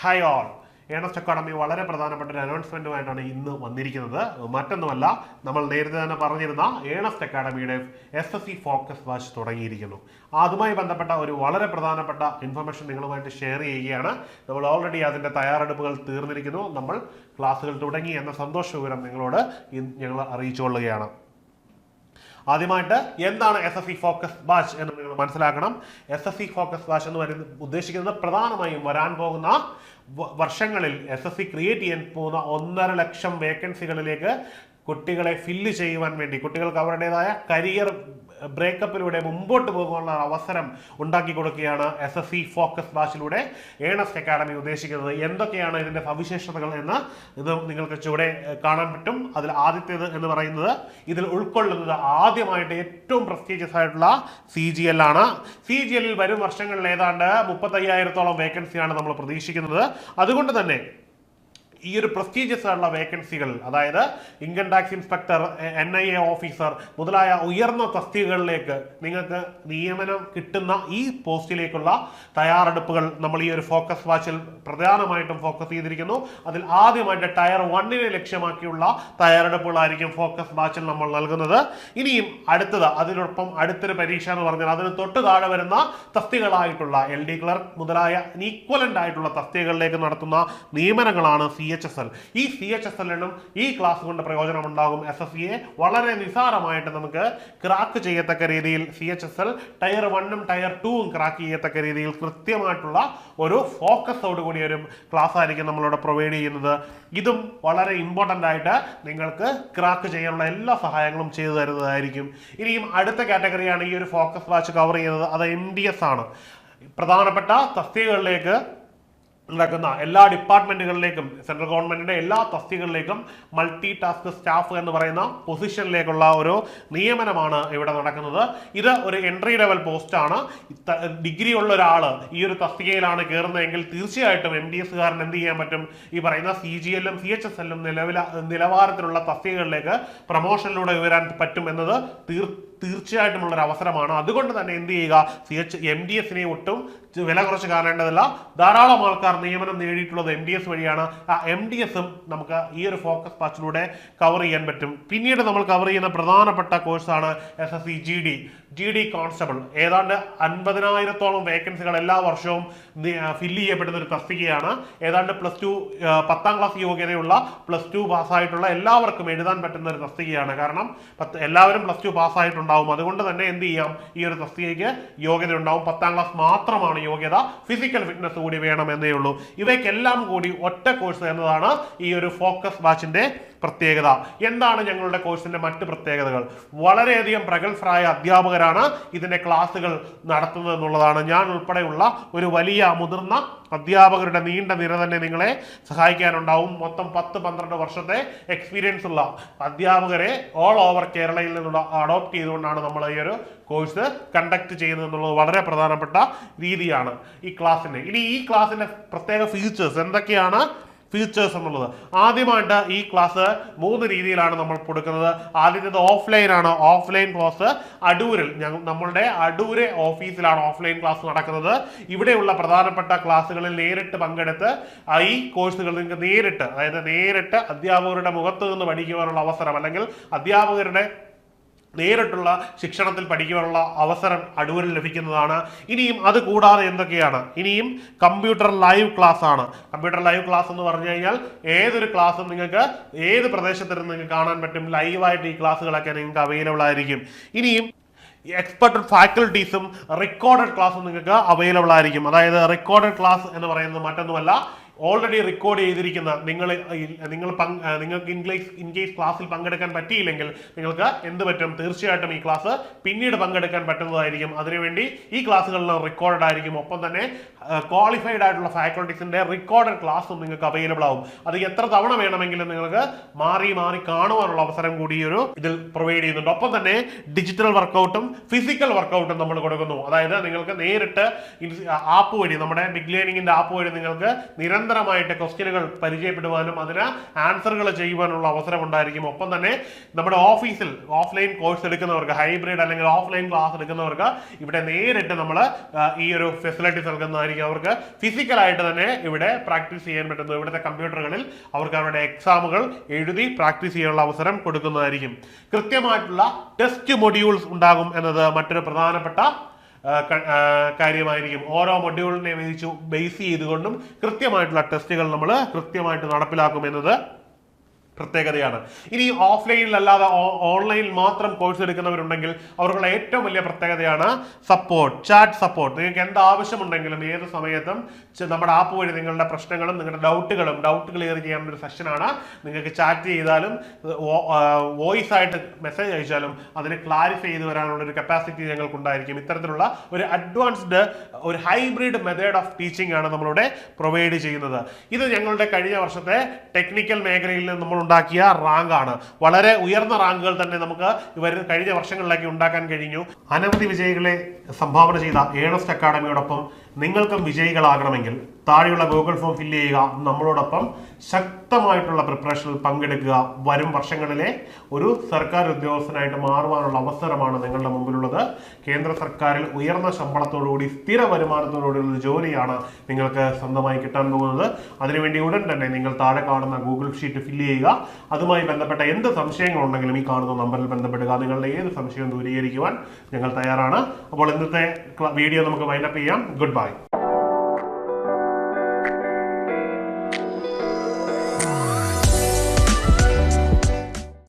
Hi all Ernest academy വളരെ പ്രധാനപ്പെട്ട ഒരു അനൗൺസ്മെന്റുമായിട്ടാണ് ഇന്ന് വന്നിരിക്കുന്നത്. മറ്റൊന്നുമല്ല നമ്മൾ നേരത്തെ തന്നെ പറഞ്ഞിരുന്ന Ernest അക്കാഡമിയുടെ S S C focus batch തുടങ്ങിയിരിക്കുന്നു. അതുമായി ബന്ധപ്പെട്ട ഒരു വളരെ പ്രധാനപ്പെട്ട ഇൻഫർമേഷൻ നിങ്ങളുമായിട്ട് ഷെയർ ചെയ്യുകയാണ്. നമ്മൾ ഓൾറെഡി അതിന്റെ തയ്യാറെടുപ്പുകൾ തീർന്നിരിക്കുന്നു. നമ്മൾ ക്ലാസ്സുകൾ തുടങ്ങി എന്ന സന്തോഷ വിവരം നിങ്ങളോട് ഞങ്ങൾ അറിയിച്ചുകൊള്ളുകയാണ്. ആദ്യമായിട്ട് എന്താണ് S S C focus batch എന്ന് നിങ്ങൾ മനസ്സിലാക്കണം. S S C focus batch എന്ന് പറയുന്നത് ഉദ്ദേശിക്കുന്നത് പ്രധാനമായും വരാൻ പോകുന്ന വർഷങ്ങളിൽ എസ് എസ് സി ക്രിയേറ്റ് ചെയ്യാൻ പോകുന്ന ഒന്നര ലക്ഷം വേക്കൻസികളിലേക്ക് കുട്ടികളെ ഫില്ല് ചെയ്യുവാൻ വേണ്ടി കുട്ടികൾക്ക് അവരുടേതായ കരിയർ ബ്രേക്കപ്പിലൂടെ മുമ്പോട്ട് പോകാനുള്ള അവസരം ഉണ്ടാക്കി കൊടുക്കുകയാണ് എസ് എസ് സി ഫോക്കസ് ബാച്ചിലൂടെ ഏണസ്റ്റ് അക്കാഡമി ഉദ്ദേശിക്കുന്നത്. എന്തൊക്കെയാണ് ഇതിന്റെ സവിശേഷതകൾ എന്ന് ഇത് നിങ്ങൾക്ക് ചുവടെ കാണാൻ പറ്റും. അതിൽ ആദ്യത്തേത് എന്ന് പറയുന്നത് ഇതിൽ ഉൾക്കൊള്ളുന്നത് ആദ്യമായിട്ട് ഏറ്റവും പ്രസ്റ്റീജിയസ് ആയിട്ടുള്ള സി ജി എൽ ആണ്. സി ജി എല്ലിൽ വരും വർഷങ്ങളിൽ ഏതാണ്ട് മുപ്പത്തയ്യായിരത്തോളം വേക്കൻസിയാണ് നമ്മൾ പ്രതീക്ഷിക്കുന്നത്. അതുകൊണ്ട് തന്നെ ഈ ഒരു പ്രസ്റ്റീജിയസ് ആയിട്ടുള്ള വേക്കൻസികൾ അതായത് income tax inspector N I A officer മുതലായ ഉയർന്ന തസ്തികകളിലേക്ക് നിങ്ങൾക്ക് നിയമനം കിട്ടുന്ന ഈ പോസ്റ്റിലേക്കുള്ള തയ്യാറെടുപ്പുകൾ നമ്മൾ ഈ ഒരു ഫോക്കസ് വാച്ചിൽ പ്രധാനമായിട്ടും ഫോക്കസ് ചെയ്തിരിക്കുന്നു. അതിൽ ആദ്യമായിട്ട് ടയർ വണ്ണിനെ ലക്ഷ്യമാക്കിയുള്ള തയ്യാറെടുപ്പുകളായിരിക്കും ഫോക്കസ് വാച്ചിൽ നമ്മൾ നൽകുന്നത്. ഇനിയും അടുത്തത് അതിനൊപ്പം അടുത്തൊരു പരീക്ഷ എന്ന് പറഞ്ഞാൽ അതിന് തൊട്ട് താഴെ വരുന്ന തസ്തികളായിട്ടുള്ള എൽ ഡി ക്ലർക്ക് മുതലായ ഇക്വലന്റ് ആയിട്ടുള്ള തസ്തികകളിലേക്ക് നടത്തുന്ന നിയമനങ്ങളാണ് സി എച്ച് എസ് എൽ ഈ സി എച്ച് എസ് എല്ലിനും ഈ ക്ലാസ് കൊണ്ട് പ്രയോജനം ഉണ്ടാകും എസ് എസ് സിയെ വളരെ നിസാരമായിട്ട് നമുക്ക് ക്രാക്ക് ചെയ്യത്തക്ക രീതിയിൽ C H S L tier വണ്ണും ടയർ ടൂവും ക്രാക്ക് ചെയ്യത്തക്ക രീതിയിൽ കൃത്യമായിട്ടുള്ള ഒരു ഫോക്കസോട് കൂടി ഒരു ക്ലാസ് ആയിരിക്കും നമ്മളിവിടെ പ്രൊവൈഡ് ചെയ്യുന്നത്. ഇതും വളരെ ഇമ്പോർട്ടന്റ് ആയിട്ട് നിങ്ങൾക്ക് ക്രാക്ക് ചെയ്യാനുള്ള എല്ലാ സഹായങ്ങളും ചെയ്തു തരുന്നതായിരിക്കും. ഇനിയും അടുത്ത കാറ്റഗറിയാണ് ഈ ഒരു ഫോക്കസ് വാച്ച് കവർ ചെയ്യുന്നത്. അത് എം ഡി എസ് ആണ്. പ്രധാനപ്പെട്ട തസ്തികകളിലേക്ക് നടക്കുന്ന എല്ലാ ഡിപ്പാർട്ട്മെന്റുകളിലേക്കും സെൻട്രൽ ഗവൺമെന്റിന്റെ എല്ലാ തസ്തികളിലേക്കും മൾട്ടി ടാസ്ക് സ്റ്റാഫ് എന്ന് പറയുന്ന പൊസിഷനിലേക്കുള്ള ഒരു നിയമനമാണ് ഇവിടെ നടക്കുന്നത്. ഇത് ഒരു എൻട്രി ലെവൽ പോസ്റ്റാണ്. ഡിഗ്രി ഉള്ള ഒരാൾ ഈ ഒരു തസ്തികയിലാണ് കയറുന്നതെങ്കിൽ തീർച്ചയായിട്ടും എം ഡി എസ്സുകാരൻ എന്ത് ചെയ്യാൻ പറ്റും? ഈ പറയുന്ന സി ജി എല്ലും സി എച്ച് എസ് എല്ലും നിലവില നിലവാരത്തിലുള്ള തസ്തികകളിലേക്ക് പ്രൊമോഷനിലൂടെ ഉയരാൻ പറ്റും എന്നത് തീർ തീർച്ചയായിട്ടുമുള്ള ഒരു അവസരമാണ്. അതുകൊണ്ട് തന്നെ എന്ത് ചെയ്യുക? സി എച്ച് എം ഡി എസിനെ ഒട്ടും വില കുറച്ച് കാണേണ്ടതില്ല. ധാരാളം ആൾക്കാർ നിയമനം നേടിയിട്ടുള്ളത് എം ഡി എസ് വഴിയാണ്. ആ എം ഡി എസും നമുക്ക് ഈ ഒരു ഫോക്കസ് പാച്ചിലൂടെ കവർ ചെയ്യാൻ പറ്റും. പിന്നീട് നമ്മൾ കവർ ചെയ്യുന്ന പ്രധാനപ്പെട്ട കോഴ്സാണ് S S C G D G D constable ഏതാണ്ട് അൻപതിനായിരത്തോളം വേക്കൻസികൾ എല്ലാ വർഷവും ഫില്ല് ചെയ്യപ്പെടുന്ന ഒരു തസ്തികയാണ് ഏതാണ്ട് പ്ലസ് ടു പത്താം ക്ലാസ് യോഗ്യതയുള്ള പ്ലസ് ടു പാസ്സായിട്ടുള്ള എല്ലാവർക്കും എഴുതാൻ പറ്റുന്ന ഒരു തസ്തികയാണ് കാരണം എല്ലാവരും പ്ലസ് ടു പാസ്സായിട്ടുണ്ടാവും അതുകൊണ്ട് തന്നെ എന്ത് ചെയ്യാം? ഈ ഒരു തസ്തികയ്ക്ക് യോഗ്യത ഉണ്ടാവും പത്താം ക്ലാസ് മാത്രമാണ് യോഗ്യത. ഫിസിക്കൽ ഫിറ്റ്നസ് കൂടി വേണം എന്നേ ഉള്ളൂ. ഇവയ്ക്കെല്ലാം കൂടി ഒറ്റ കോഴ്സ് എന്നതാണ് ഈ ഒരു ഫോക്കസ് ബാച്ചിന്റെ പ്രത്യേകത. എന്താണ് ഞങ്ങളുടെ കോഴ്സിന്റെ മറ്റ് പ്രത്യേകതകൾ? വളരെയധികം പ്രഗത്ഭരായ അധ്യാപകരാണ് ഇതിന്റെ ക്ലാസ്സുകൾ നടത്തുന്നത് എന്നുള്ളതാണ്. ഞാൻ ഉൾപ്പെടെയുള്ള ഒരു വലിയ മുതിർന്ന അധ്യാപകരുടെ നീണ്ട നിര തന്നെ നിങ്ങളെ സഹായിക്കാനുണ്ടാവും. മൊത്തം പത്ത് പന്ത്രണ്ട് വർഷത്തെ എക്സ്പീരിയൻസ് ഉള്ള അധ്യാപകരെ ഓൾ ഓവർ കേരളയിൽ നിന്നുള്ള അഡോപ്റ്റ് ചെയ്തുകൊണ്ടാണ് നമ്മൾ ഈ ഒരു കോഴ്സ് കണ്ടക്ട് ചെയ്യുന്നത് എന്നുള്ളത് വളരെ പ്രധാനപ്പെട്ട രീതിയാണ് ഈ ക്ലാസ്സിന്റെ ഇനി ഈ ക്ലാസ്സിന്റെ പ്രത്യേക ഫീച്ചേഴ്സ് എന്തൊക്കെയാണ്? ഫീച്ചേഴ്സ് എന്നുള്ളത്. ആദ്യമായിട്ട് ഈ ക്ലാസ് മൂന്ന് രീതിയിലാണ് നമ്മൾ കൊടുക്കുന്നത്. ആദ്യത്തേത് ഓഫ്ലൈൻ ആണ്. ഓഫ്ലൈൻ ക്ലാസ് അടൂരിൽ ഞങ്ങൾ നമ്മളുടെ അടൂര് ഓഫീസിലാണ് ഓഫ്ലൈൻ ക്ലാസ് നടക്കുന്നത്. ഇവിടെയുള്ള പ്രധാനപ്പെട്ട ക്ലാസ്സുകളിൽ നേരിട്ട് പങ്കെടുത്ത് ഈ കോഴ്സുകൾ നിങ്ങൾക്ക് നേരിട്ട് അതായത് നേരിട്ട് അധ്യാപകരുടെ മുഖത്ത് നിന്ന് പഠിക്കുവാനുള്ള അവസരം അല്ലെങ്കിൽ അധ്യാപകരുടെ നേരിട്ടുള്ള ശിക്ഷണത്തിൽ പഠിക്കുവാനുള്ള അവസരം അടൂരിൽ ലഭിക്കുന്നതാണ്. ഇനിയും അത് കൂടാതെ എന്തൊക്കെയാണ്? ഇനിയും കമ്പ്യൂട്ടർ ലൈവ് ക്ലാസ് ആണ്. കമ്പ്യൂട്ടർ ലൈവ് ക്ലാസ് എന്ന് പറഞ്ഞു കഴിഞ്ഞാൽ ഏതൊരു ക്ലാസ്സും നിങ്ങൾക്ക് ഏത് പ്രദേശത്തിരുന്ന് നിങ്ങൾക്ക് കാണാൻ പറ്റും? ലൈവായിട്ട് ഈ ക്ലാസ്സുകളൊക്കെ നിങ്ങൾക്ക് അവൈലബിൾ ആയിരിക്കും. ഇനിയും എക്സ്പെർട്ട് ഫാക്കൽറ്റീസും റെക്കോർഡഡ് ക്ലാസ്സും നിങ്ങൾക്ക് അവൈലബിൾ ആയിരിക്കും. അതായത് റെക്കോർഡഡ് ക്ലാസ് എന്ന് പറയുന്നത് മറ്റൊന്നുമല്ല ഓൾറെഡി റെക്കോർഡ് ചെയ്തിരിക്കുന്ന നിങ്ങൾ നിങ്ങൾ നിങ്ങൾക്ക് ഇൻഗ്ലീഷ് ഇൻ ക്ലാസ്സിൽ പങ്കെടുക്കാൻ പറ്റിയില്ലെങ്കിൽ നിങ്ങൾക്ക് എന്ത് പറ്റും? തീർച്ചയായിട്ടും ഈ ക്ലാസ് പിന്നീട് പങ്കെടുക്കാൻ പറ്റുന്നതായിരിക്കും. അതിനുവേണ്ടി ഈ ക്ലാസ്സുകളിലും റെക്കോർഡ് ആയിരിക്കും. ഒപ്പം തന്നെ ക്വാളിഫൈഡ് ആയിട്ടുള്ള ഫാക്കൽറ്റീസിന്റെ റെക്കോർഡഡ് ക്ലാസ്സും നിങ്ങൾക്ക് അവൈലബിൾ ആവും. അത് എത്ര തവണ വേണമെങ്കിലും നിങ്ങൾക്ക് മാറി മാറി കാണുവാനുള്ള അവസരം കൂടി ഒരു ഇതിൽ പ്രൊവൈഡ് ചെയ്യുന്നുണ്ട്. ഒപ്പം തന്നെ ഡിജിറ്റൽ വർക്കൗട്ടും ഫിസിക്കൽ വർക്കൗട്ടും നമ്മൾ കൊടുക്കുന്നു. അതായത് നിങ്ങൾക്ക് നേരിട്ട് ആപ്പ് വഴി നമ്മുടെ ബിഗ് ലേണിംഗിന്റെ ആപ്പ് വഴി നിങ്ങൾക്ക് നിരന്തരം നിരന്തരമായിട്ട് ക്വസ്റ്റ്യനുകൾ പരിചയപ്പെടുവാനും അതിന് ആൻസറുകൾ ചെയ്യുവാനുള്ള അവസരം ഉണ്ടായിരിക്കും ഒപ്പം തന്നെ നമ്മുടെ ഓഫീസിൽ ഓഫ്ലൈൻ കോഴ്സ് എടുക്കുന്നവർക്ക് ഹൈബ്രിഡ് അല്ലെങ്കിൽ ഓഫ്ലൈൻ ക്ലാസ് എടുക്കുന്നവർക്ക് ഇവിടെ നേരിട്ട് നമ്മൾ ഈ ഒരു ഫെസിലിറ്റീസ് നൽകുന്നതായിരിക്കും. അവർക്ക് ഫിസിക്കലായിട്ട് തന്നെ ഇവിടെ പ്രാക്ടീസ് ചെയ്യാൻ പറ്റുന്നു. ഇവിടുത്തെ കമ്പ്യൂട്ടറുകളിൽ അവർക്ക് അവരുടെ എക്സാമുകൾ എഴുതി പ്രാക്ടീസ് ചെയ്യാനുള്ള അവസരം കൊടുക്കുന്നതായിരിക്കും. കൃത്യമായിട്ടുള്ള ടെസ്റ്റ് മൊഡ്യൂൾസ് ഉണ്ടാകും എന്നത് മറ്റൊരു പ്രധാനപ്പെട്ട കാര്യമായിരിക്കും. ഓരോ മൊഡ്യൂളിനെ വെച്ച് ബേസ് ചെയ്തുകൊണ്ടും കൃത്യമായിട്ടുള്ള ടെസ്റ്റുകൾ നമ്മൾ കൃത്യമായിട്ട് നടപ്പിലാക്കും എന്നത് പ്രത്യേകതയാണ്. ഇനി ഓഫ്ലൈനിലല്ലാതെ ഓൺലൈനിൽ മാത്രം കോഴ്സ് എടുക്കുന്നവരുണ്ടെങ്കിൽ അവർക്കുള്ള ഏറ്റവും വലിയ പ്രത്യേകതയാണ് സപ്പോർട്ട് ചാറ്റ് സപ്പോർട്ട്. നിങ്ങൾക്ക് എന്ത് ആവശ്യമുണ്ടെങ്കിലും ഏത് സമയത്തും നമ്മുടെ ആപ്പ് വഴി നിങ്ങളുടെ പ്രശ്നങ്ങളും നിങ്ങളുടെ ഡൗട്ടുകളും ഡൗട്ട് ക്ലിയർ ചെയ്യാൻ ഒരു സെഷനാണ്. നിങ്ങൾക്ക് ചാറ്റ് ചെയ്താലും വോയിസ് ആയിട്ട് മെസ്സേജ് അയച്ചാലും അതിന് ക്ലാരിഫൈ ചെയ്ത് വരാനുള്ള ഒരു കപ്പാസിറ്റി ഞങ്ങൾക്കുണ്ടായിരിക്കും. ഇത്തരത്തിലുള്ള ഒരു അഡ്വാൻസ്ഡ് ഒരു ഹൈബ്രിഡ് മെത്തേഡ് ഓഫ് ടീച്ചിങ് ആണ് നമ്മളിവിടെ പ്രൊവൈഡ് ചെയ്യുന്നത്. ഇത് ഞങ്ങളുടെ കഴിഞ്ഞ വർഷത്തെ ടെക്നിക്കൽ മേഖലയിൽ നിന്ന് നമ്മൾ ഉണ്ടാക്കിയ റാങ്കാണ്. വളരെ ഉയർന്ന റാങ്കുകൾ തന്നെ നമുക്ക് ഇവർ കഴിഞ്ഞ വർഷങ്ങളിലേക്ക് ഉണ്ടാക്കാൻ കഴിഞ്ഞു. അനവധി വിജയികളെ സംഭാവന ചെയ്ത ഏണസ്റ്റ് അക്കാഡമിയോടൊപ്പം നിങ്ങൾക്കും വിജയികളാകണമെങ്കിൽ താഴെയുള്ള ഗൂഗിൾ ഫോം ഫില്ല് ചെയ്യുക നമ്മളോടൊപ്പം ശക്തമായിട്ടുള്ള പ്രിപ്പറേഷനിൽ പങ്കെടുക്കുക. വരും വർഷങ്ങളിലെ ഒരു സർക്കാർ ഉദ്യോഗസ്ഥനായിട്ട് മാറുവാനുള്ള അവസരമാണ് നിങ്ങളുടെ മുമ്പിലുള്ളത്. കേന്ദ്ര സർക്കാരിൽ ഉയർന്ന ശമ്പളത്തോടുകൂടി സ്ഥിര വരുമാനത്തോടുകൂടിയുള്ള ജോലിയാണ് നിങ്ങൾക്ക് സ്വന്തമായി കിട്ടാൻ പോകുന്നത്. അതിനുവേണ്ടി ഉടൻ തന്നെ നിങ്ങൾ താഴെ കാണുന്ന ഗൂഗിൾ ഷീറ്റ് ഫില്ല് ചെയ്യുക. അതുമായി ബന്ധപ്പെട്ട എന്ത് സംശയങ്ങളുണ്ടെങ്കിലും ഈ കാണുന്ന നമ്പറിൽ ബന്ധപ്പെടുക. നിങ്ങളുടെ ഏത് സംശയവും ദൂരീകരിക്കുവാൻ ഞങ്ങൾ തയ്യാറാണ്. അപ്പോൾ ഇന്നത്തെ വീഡിയോ നമുക്ക് വൈൻഡപ്പ് ചെയ്യാം. Good bye Bye.